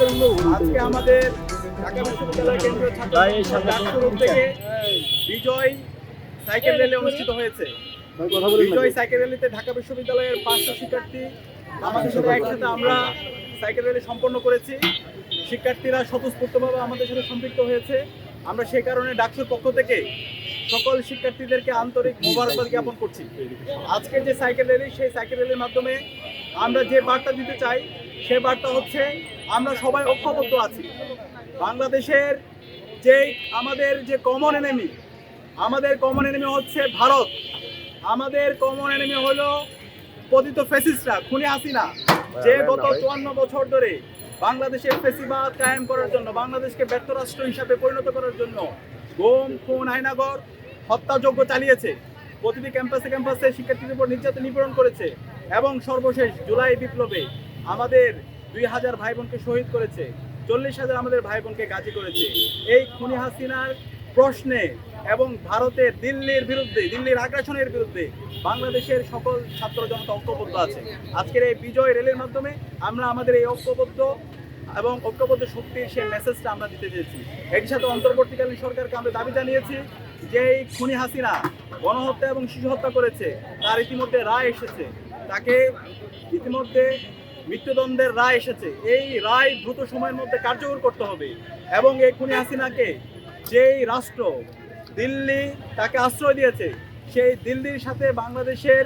আজকে আমাদের ঢাকা বিশ্ববিদ্যালয় কেন্দ্রীয় ছাত্র থেকে বিজয় সাইকেল র্যালি অনুষ্ঠিত হয়েছে। বিজয় সাইকেল র্যালিতে ঢাকা বিশ্ববিদ্যালয়ের পাঁচশো শিক্ষার্থী আমাদের সাথে একসাথে আমরা সাইকেল র্যালি সম্পন্ন করেছি। শিক্ষার্থীরা স্বতঃস্ফূর্তভাবে আমাদের সাথে সম্পৃক্ত হয়েছে। আমরা সেই কারণে ডাকসুর পক্ষ থেকে সকল শিক্ষার্থীদেরকে আন্তরিক মোবারকবাদ জ্ঞাপন করছি। আজকে যে সাইকেল র্যালি সেই সাইকেল র্যালির মাধ্যমে আমরা যে বার্তা দিতে চাই সে বার্তা হচ্ছে আমরা সবাই ঐক্যবদ্ধ আছি। বাংলাদেশের যে আমাদের যে কমন এনেমি আমাদের কমন এনেমি হচ্ছে ভারত। আমাদের কমন এনেমি হলো পতিত ফেসিস্টরা খুনি হাসিনা যে গত চুয়ান্ন বছর ধরে বাংলাদেশের ফেসিবাদ কায়েম করার জন্য বাংলাদেশকে ব্যর্থ রাষ্ট্র হিসাবে পরিণত করার জন্য গোম খুন আইনাগর হত্যাযজ্ঞ চালিয়েছে। প্রতিটি ক্যাম্পাসে ক্যাম্পাসে শিক্ষার্থীদের উপর নির্যাতন নিপীড়ন করেছে এবং সর্বশেষ জুলাই বিপ্লবে আমাদের দুই হাজার ভাই বোনকে শহীদ করেছে, চল্লিশ হাজার আমাদের ভাই বোনকে গাজী করেছে। এই খুনি হাসিনার প্রশ্নে এবং ভারতের দিল্লির বিরুদ্ধে, দিল্লির আগ্রাসনের বিরুদ্ধে বাংলাদেশের সকল ছাত্র জনতা ঐক্যবদ্ধ আছে। আজকের এই বিজয় রেলের মাধ্যমে আমরা আমাদের এই ঐক্যবদ্ধ এবং ঐক্যবদ্ধ শক্তির সেই মেসেজটা আমরা দিতে চেয়েছি। এটির সাথে অন্তর্বর্তীকালীন সরকারকে আমরা দাবি জানিয়েছি যে এই খুনি হাসিনা গণহত্যা এবং শিশু হত্যা করেছে, তার ইতিমধ্যে রায় এসেছে। তাকে ইতিমধ্যে মৃত্যুদণ্ডের রায় এসেছে। এই রায় দ্রুত সময়ের মধ্যে কার্যকর করতে হবে। এবং এই খুনি হাসিনাকে যেই রাষ্ট্র দিল্লি তাকে আশ্রয় দিয়েছে সেই দিল্লির সাথে বাংলাদেশের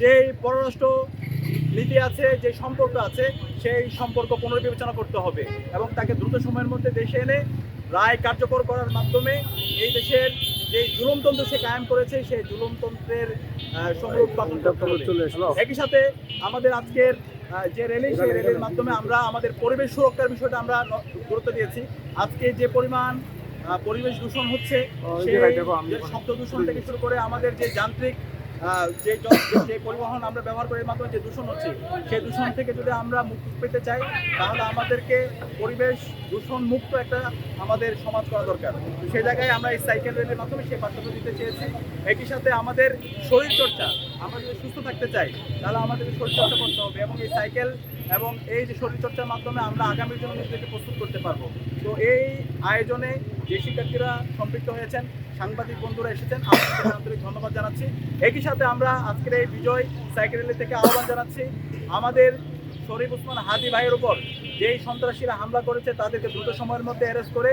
যেই পররাষ্ট্র নীতি আছে যে সম্পর্ক আছে সেই সম্পর্ক পুনর্বিবেচনা করতে হবে। এবং তাকে দ্রুত সময়ের মধ্যে দেশে এনে রায় কার্যকর করার মাধ্যমে এই দেশের যে জুলুমতন্ত্র সে কায়েম করেছে সেই জুলুমতন্ত্রের করতে হবে। একই সাথে আমাদের আজকের যে রেলে সেই রেলের মাধ্যমে আমরা আমাদের পরিবেশ সুরক্ষার বিষয়টা আমরা গুরুত্ব দিয়েছি। আজকে যে পরিমাণ আহ, পরিবেশ দূষণ হচ্ছে শব্দ দূষণ থেকে শুরু করে আমাদের যে যান্ত্রিক যে য- পরিবহন আমরা ব্যবহার করার মাধ্যমে যে দূষণ হচ্ছে, সেই দূষণ থেকে যদি আমরা মুক্তি পেতে চাই, তাহলে আমাদেরকে পরিবেশ দূষণ মুক্ত একটা আমাদের সমাজ করা দরকার। সেই জায়গায় আমরা এই সাইকেল রেলের মাধ্যমে সেই বার্তাটা দিতে চেয়েছি। একই সাথে আমাদের শরীর চর্চা আমরা যদি সুস্থ থাকতে চাই, তাহলে আমাদের শরীর চর্চা করতে হবে এবং এই সাইকেল এবং এই যে শরীর চর্চার মাধ্যমে আমরা আগামীর জন্য নিজেদেরকে প্রস্তুত করতে পারব। তো এই আয়োজনে যে শিক্ষার্থীরা সম্পৃক্ত হয়েছেন, সাংবাদিক বন্ধুরা এসেছেন, আপনাদের আন্তরিক ধন্যবাদ জানাচ্ছি। একই সাথে আমরা আজকের এই বিজয় সাইকেল থেকে আহ্বান জানাচ্ছি, আমাদের শরীফ উসমান হাদি ভাইয়ের উপর যেই সন্ত্রাসীরা হামলা করেছে তাদেরকে দ্রুত সময়ের মধ্যে অ্যারেস্ট করে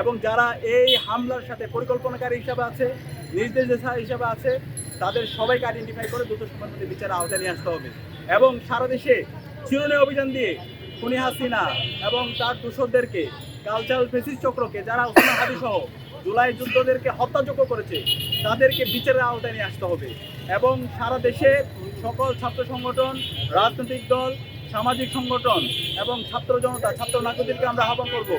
এবং যারা এই হামলার সাথে পরিকল্পনাকারী হিসাবে আছে নির্দেশা হিসাবে আছে, তাদের সবাইকে আইডেন্টিফাই করে দ্রুত সময়ের মধ্যে বিচারের আওতায় নিয়ে আসতে হবে। এবং সারা দেশে চিরনে অভিযান দিয়ে খুনি হাসিনা এবং তার দূষরদেরকে কালচারাল ফেসিস চক্রকে যারা উসমান হাদি সহ জুলাই যুদ্ধদেরকে হত্যাযোগ্য করেছে, তাদেরকে বিচারের আওতায় নিয়ে আসতে হবে। এবং সারা দেশে সকল ছাত্র সংগঠন, রাজনৈতিক দল, সামাজিক সংগঠন এবং ছাত্র জনতা, ছাত্র নাগরিকদেরকে আমরা আহ্বান করব।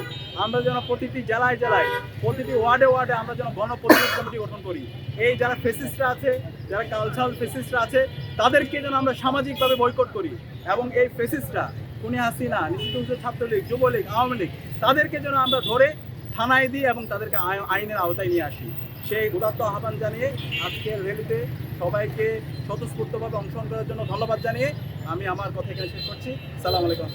আমরা যেন প্রতিটি জেলায় জেলায়, প্রতিটি ওয়ার্ডে ওয়ার্ডে আমরা যেন গণপ্রতিরোধ কমিটি গঠন করি। এই যারা ফেসিস্টরা আছে, যারা কালচারাল ফেসিস্টরা আছে, তাদেরকে যেন আমরা সামাজিকভাবে বয়কট করি। এবং এই ফেসিস্টরা খুনি হাসিনা, নিষিদ্ধ ছাত্রলীগ, যুবলীগ, আওয়ামী লীগ, তাদেরকে যেন আমরা ধরে থানায় দিই এবং তাদেরকে আই- আইনের আওতায় নিয়ে আসি সেই উদাত্ত আহ্বান জানিয়ে আজকের র্যালিতে সবাইকে স্বতঃস্ফূর্তভাবে অংশগ্রহণ করার জন্য ধন্যবাদ জানিয়ে আমি আমার কথা এখানে শেষ করছি সালাম আলাইকুম।